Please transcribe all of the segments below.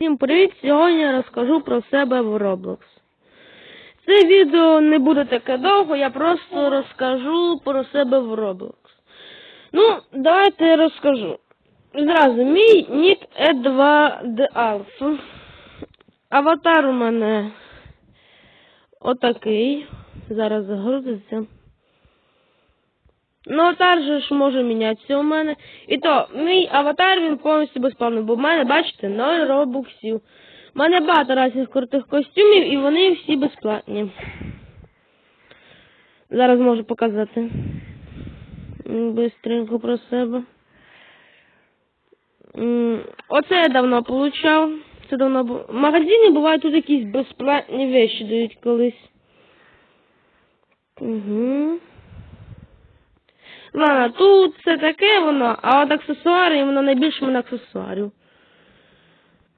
Всім привіт! Сьогодні я розкажу про себе в Roblox. Це відео не буде таке довго, я просто розкажу про себе в Roblox. Ну, давайте я розкажу. Зразу, мій нік E2DALF. Аватар у мене отакий. Зараз загрузиться. Ну, аватар же ж може мінятися у мене. І то, мій аватар він повністю безплатний, бо в мене, бачите, 0 робоксів. У мене багато разних крутих костюмів і вони всі безплатні. Зараз можу показати. Бистренько про себе. Оце я давно получав. Це давно було. В магазині бувають тут якісь безплатні вещі дають колись. Угу. Ладно, тут це таке воно, а от аксесуари, воно найбільше мене аксесуарів.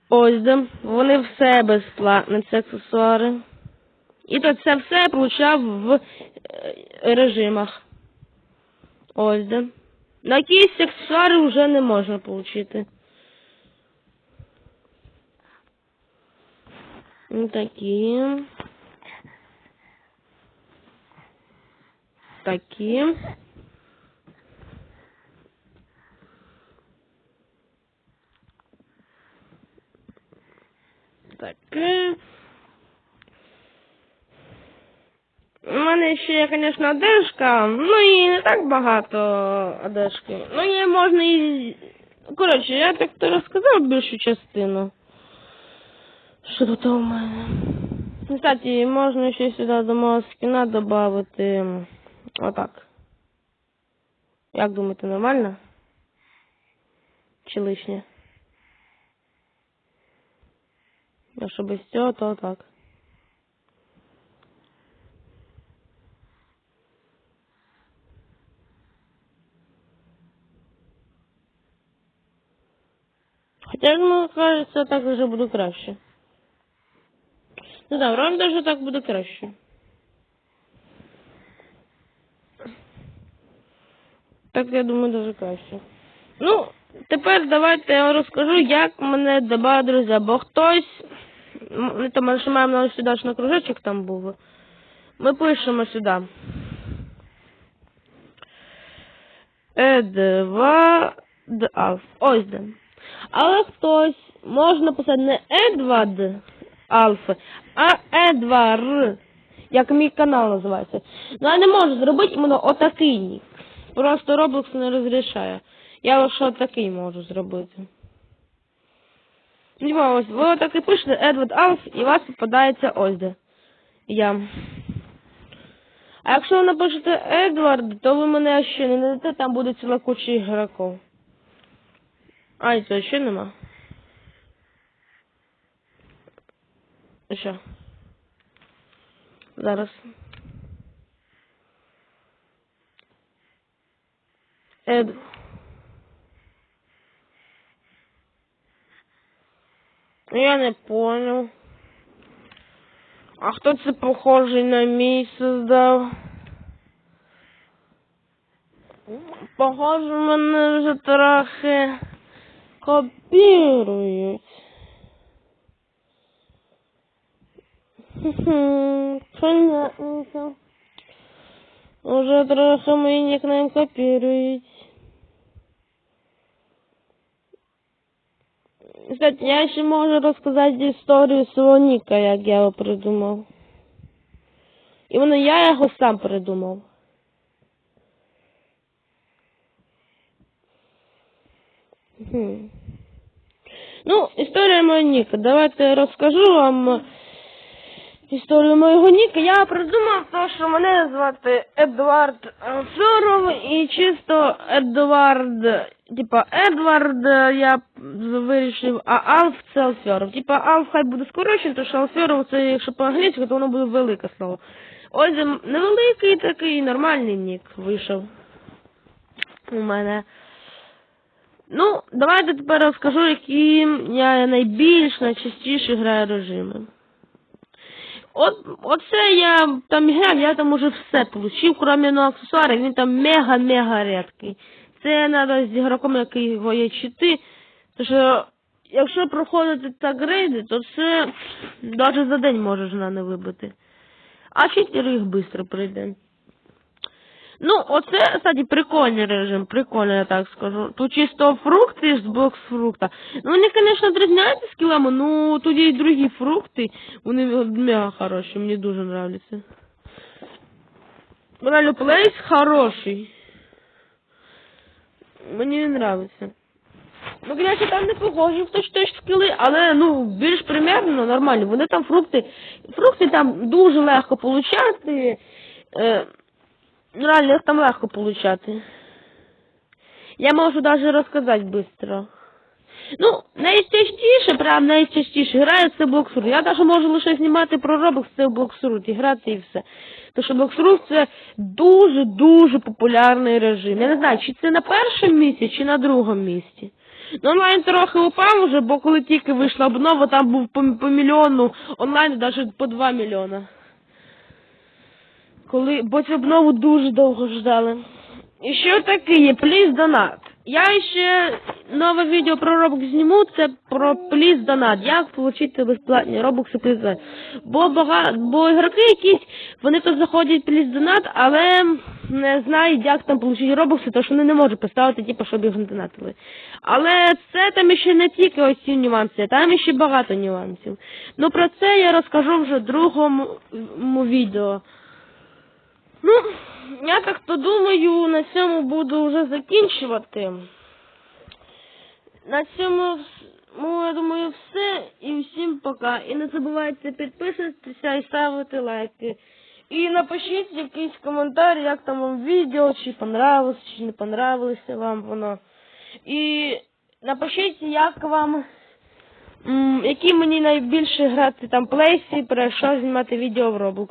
Ось де. Вони все безплатні, ці аксесуари. І то це все получав в е, режимах. Ось де. На якісь аксесуари вже не можна отримати. Ну, такі. Такі. Таке. У мене ще є, звісно, одежка, ну і не так багато одежки. Ну і можна і. Коротше, я так то розказав більшу частину. Що тут у мене? Кстати, можна ще сюди до мого скіна додати. Отак. Як думаєте, нормально? Чи лишнє? Якщо без цього, то так. Хоча, мені кажеться, так вже буде краще. Ну да, вроде даже так буде краще. Так я думаю, даже краще. Ну, тепер давайте я розкажу, як мене додали друзі, бо хтось. Ми там нажимаємо на сюди ж на кружочок там був. Ми пишемо сюди. Едвард Алф. Ось де. Але хтось може написати не Едвард Алф, а Едвард. Як мій канал називається. Ну я не можу зробити іменно отакий. Просто Roblox не розрішає. Я лише отакий можу зробити. Ну, ось, ви отак і пишете Едвард Алф, і вас попадається ось де. Я. А якщо ви напишете Едвард, то ви мене ще не знайдете, там буде ціла куча ігроків. І це ще нема. Що? Зараз. Ед. Я не понял. А хто це похожий на мій создав? Похоже, мене вже трохи копірують. Понятненько. Уже трохи мій нікнейм копірують. Кстати, я ще можу розказати історію свого Ніка, як я його придумав. І я його сам придумав. Ну, історія мого Ніка. Давайте я розкажу вам історію моєго Ніка. Я придумав те, що мене звати Едуард Флоров і чисто Едуард, типа Едвард, я вирішив, а Алф це Алфьоров. Типа Алф хай буде скорочено, тому що Алфьоров це якщо по-англійськи, то воно буде велике слово. Ось невеликий такий нормальний нік вийшов у мене. Ну, давайте тепер розкажу, які я найбільш найчастіше граю режими. От, оце я там грав, я там уже все получив, крім одного аксесуара, він там мега-мега рідкий. Це треба з ігроком, який його є чити, тому що якщо проходити так рейди, то це навіть за день може жена не вибити. А читер їх швидко прийде. Ну, оце, кстати, прикольний режим, прикольний, я так скажу. Тут чисто фрукти з бокс фрукта. Ну, вони, звісно, відрізняються з кілами, ну тут є і другі фрукти, вони мега хороші, мені дуже нравляться. Реально, плейс хороший. Мені він нравиться. Ну, конечно, там не похожі в точно скіли, але ну більш примерно нормально. Вони там фрукти. Фрукти там дуже легко получати. Е, реально там легко получати. Я можу навіть розказати швидко. Ну, найчастіше, прям найчастіше граю це блоксрут. Я навіть можу лише знімати про Roblox, це блоксрут, і грати і все. Тому що блоксрут це дуже-дуже популярний режим. Я не знаю, чи це на першому місці, чи на другому місці. Ну, онлайн трохи упав уже, бо коли тільки вийшла обнова, там був по, по мільйону, онлайн навіть по 2 мільйона. Коли, бо цю обнову дуже довго ждали. І що таке є пліс донат. Я ще нове відео про Robux зніму, це про пліс донат. Як отримати безплатні робокси пліс донат. Бо бага... бо ігроки якісь, вони то заходять пліс донат, але не знають, як там отримати робокси, тому що вони не можуть поставити, типу, щоб їх донатили. Але це там ще не тільки ось ці нюанси, там ще багато нюансів. Ну про це я розкажу вже в другому відео. Ну, я так то думаю, на цьому буду вже закінчувати. На цьому, ну, я думаю, все. І всім пока. І не забувайте підписуватися і ставити лайки. І напишіть якийсь коментар, як там вам відео, чи понравилось, чи не понравилося вам воно. І напишіть, як вам, які мені найбільше грати там плейсі, про що знімати відео в Roblox.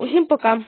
Усім пока.